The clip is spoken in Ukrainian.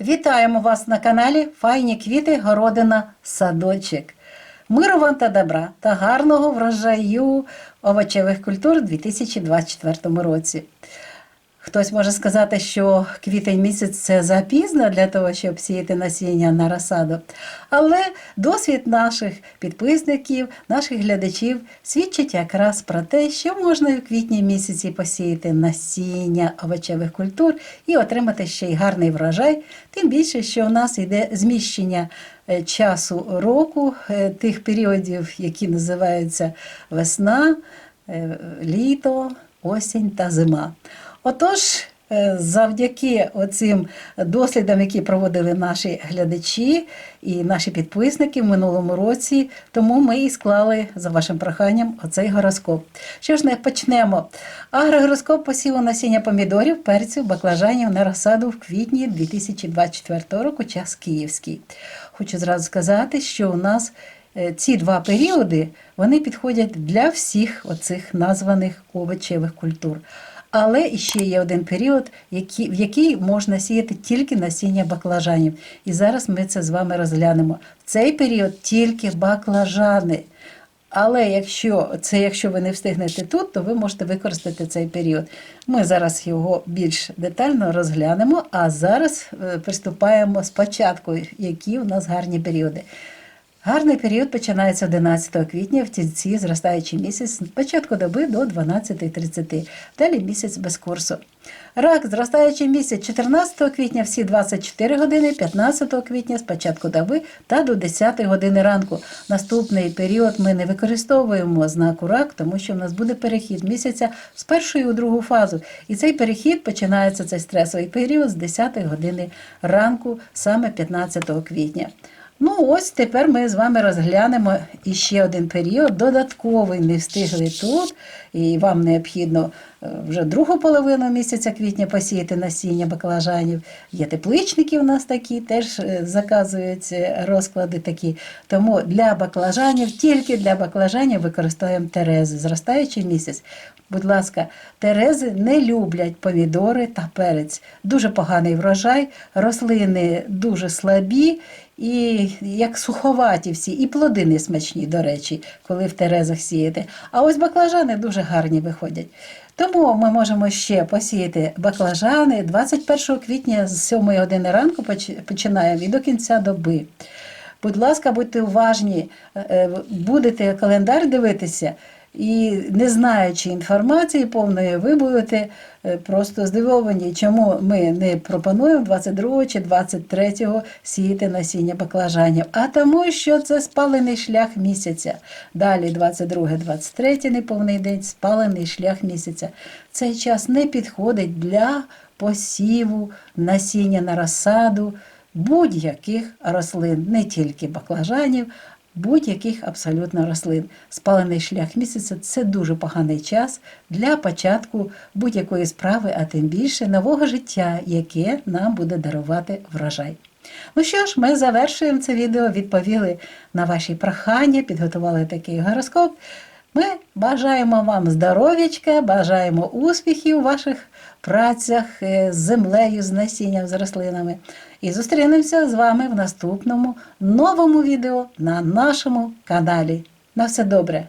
Вітаємо вас на каналі Файні квіти, городина, садочок. Миру вам та добра та гарного врожаю овочевих культур у 2024 році. Хтось може сказати, що квітень місяць це запізно для того, щоб сіяти насіння на розсаду. Але досвід наших підписників, наших глядачів свідчить якраз про те, що можна в квітні місяці посіяти насіння овочевих культур і отримати ще й гарний врожай. Тим більше, що у нас йде зміщення е, часу року, е, тих періодів, які називаються весна, е, літо, осінь та зима. Отож, е, завдяки оцим дослідам, які проводили наші глядачі і наші підписники в минулому році, тому ми і склали за вашим проханням оцей гороскоп. Що ж не почнемо? Агрогороскоп посіву насіння помідорів, перців, баклажанів на розсаду в квітні 2024 року, час київський. Хочу зразу сказати, що у нас е, ці два періоди вони підходять для всіх оцих названих овочевих культур. Але ще є один період, в який можна сіяти тільки насіння баклажанів. І зараз ми це з вами розглянемо. В цей період тільки баклажани. Але якщо це якщо ви не встигнете тут, то ви можете використати цей період. Ми зараз його більш детально розглянемо, а зараз е, приступаємо спочатку, які у нас гарні періоди. Гарний період починається 11 квітня в тільці, зростаючий місяць з початку доби до 12.30. Далі місяць без курсу. Рак, зростаючий місяць 14 квітня всі 24 години, 15 квітня з початку доби та до 10 години ранку. Наступний період ми не використовуємо знаку рак, тому що в нас буде перехід місяця з першої у другу фазу. І цей перехід починається цей стресовий період з 10 години ранку, саме 15 квітня. Ну, ось тепер ми з вами розглянемо іще один період, додатковий. Не встигли тут, і вам необхідно вже другу половину місяця квітня посіяти насіння баклажанів. Є тепличники у нас такі, теж е, заказують е, розклади такі. Тому для баклажанів, тільки для баклажанів використовуємо терези, зростаючий місяць. Будь ласка, терези не люблять помідори та перець. Дуже поганий врожай, рослини дуже слабі і як суховаті всі, і плоди не смачні, до речі, коли в терезах сіяти. А ось баклажани дуже гарні виходять. Тому ми можемо ще посіяти баклажани 21 квітня з 7 години ранку починаємо і до кінця доби. Будь ласка, будьте уважні, е, е, будете календар дивитися. І не знаючи інформації повної, ви будете е, просто здивовані, чому ми не пропонуємо 22 чи 23 сіяти насіння баклажанів, а тому, що це спалений шлях місяця. Далі 22-23 неповний день спалений шлях місяця. Цей час не підходить для посіву насіння на розсаду будь-яких рослин, не тільки баклажанів, будь-яких абсолютно рослин. Спалений шлях місяця це дуже поганий час для початку будь-якої справи, а тим більше нового життя, яке нам буде дарувати врожай. Ну що ж, ми завершуємо це відео, відповіли на ваші прохання, підготували такий гороскоп. Ми бажаємо вам здоров'ячка, бажаємо успіхів у ваших працях е, з землею, з насінням, з рослинами. І зустрінемося з вами в наступному новому відео на нашому каналі. На все добре!